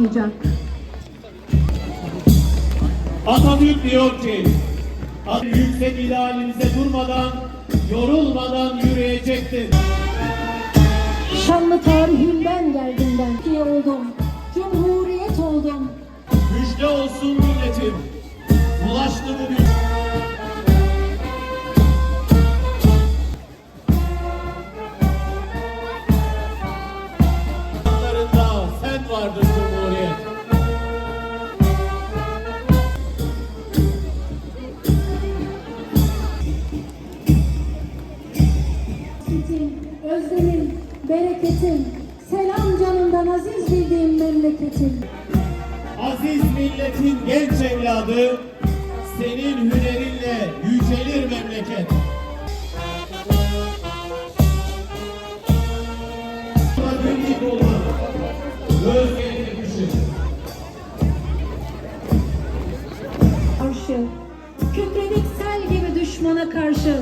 arkada kalmayacak. Atatürk diyor ki, yüksek idealinize durmadan, yorulmadan yürüyecektir. Şanlı tarihimden geldim ben. Türkiye oldum. Cumhuriyet oldum. Müjde olsun milletim. Hasretim, özlemim, bereketim. Selam canından aziz bildiğim memleketim. Aziz milletin genç evladı, senin hünerinle yücelir memleket. Birlik olmak, özgürlük düşün. Karşı, kükredik sel gibi düşmana karşı.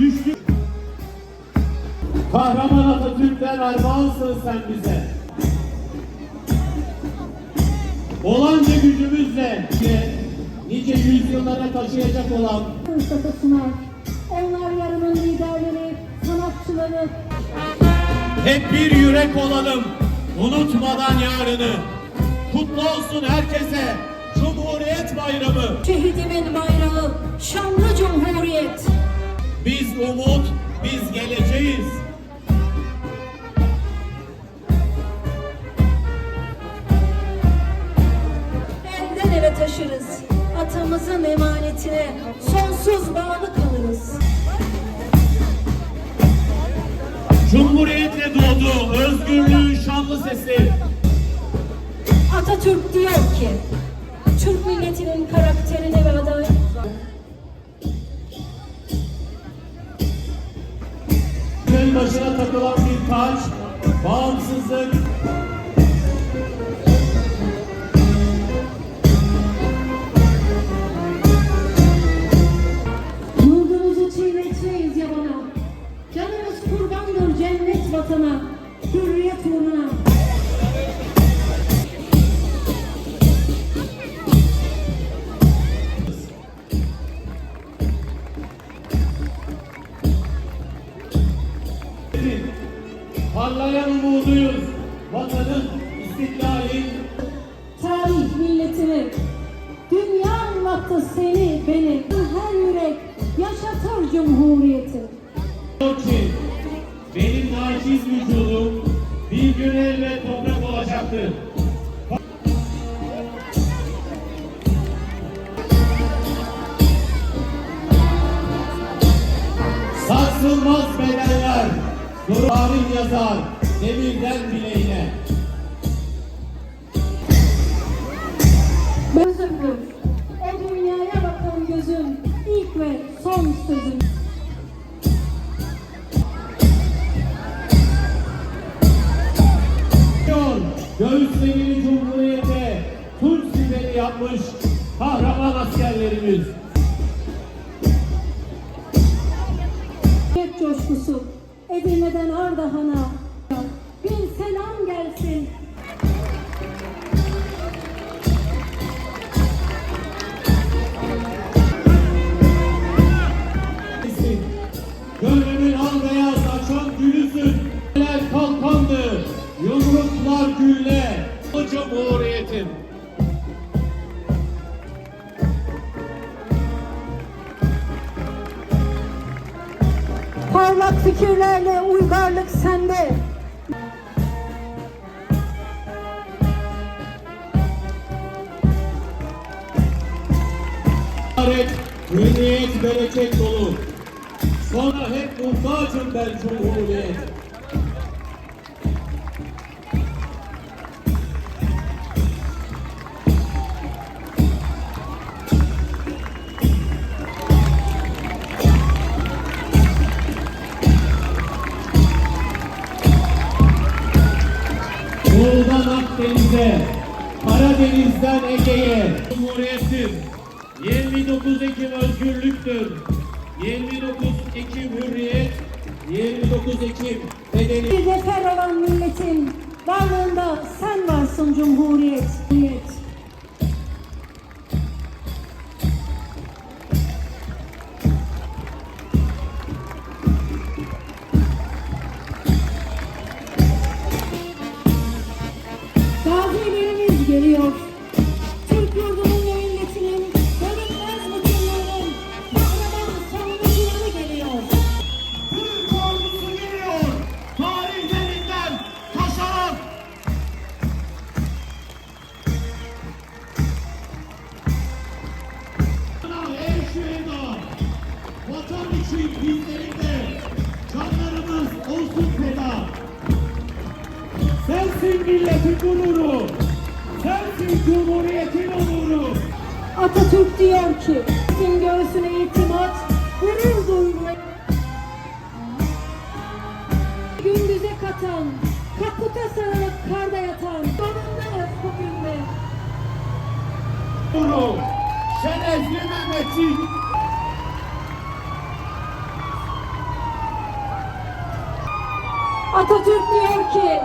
Düştük. Kahraman Atatürk'ten armağansın sen bize. Olanca gücümüzle nice, yüzyıllara taşıyacak olan fırsatı sunar. Onlar yarının liderleri, sanatçıları, hep bir yürek olalım. Unutmadan yarını. Kutlu olsun herkese Cumhuriyet Bayramı. şehidimin bayrağı, şanlı cumhuriyet. Biz umut, biz geleceğiz. Elden ele taşırız. Atamızın emanetine sonsuz bağlı kalırız. Cumhuriyetle doğdu özgürlüğün şanlı sesi. Atatürk diyor ki, Türk milletinin karakterine ve adalet Gönül başına takılan bir taç, bağımsızlık, Yurdumuzu çiğnetmeyiz yabana. Canımız kurbandır cennet vatana, hürriyet uğruna. Parlayan umuduyuz. Vatanın, istiklalin, Tarih milletini, dünya anlattı seni, beni. Her yürek yaşatır cumhuriyeti. ki benim naçiz vücudum bir gün elbet toprak olacaktır. Tarih yazar demirden bileğine. Gözümdür, o dünyaya bakan gözüm, ilk ve son sözüm. Göğüslerini Cumhuriyete Tunç siperi yapmış kahraman askerlerimiz. Edirne'den Ardahan'a. Parlak fikirlerle uygarlık sende. Adalet, hürriyet, bereket dolu. Sonra hep muhtacım ben Cumhuriyet. Deniz'e, Karadeniz'den Ege'ye. Cumhuriyetim, 29 Ekim özgürlüktür. 29 Ekim hürriyet, 29 Ekim bedeli. Bir zafer olan milletin varlığında sen varsın Cumhuriyet. Cumhuriyet. Geliyor. Türk yurdunun milletinin bölünmez bütünlüğünün kahraman savunucuları geliyor. Türk ordusu geliyor. Tarihlerinden koşarak. Ey şüheda! Vatan için bizlerin de canlarımız olsun feda. Sensin milletin gururu. Cumhuriyetin onuru. Atatürk diyor ki, kim göğsüne itimat, gurur duymayı. Gündüze katan, kaputa sarılıp karda yatan, donundayız bugün de. Gurur. Şerefli Mehmetçik. Atatürk diyor ki,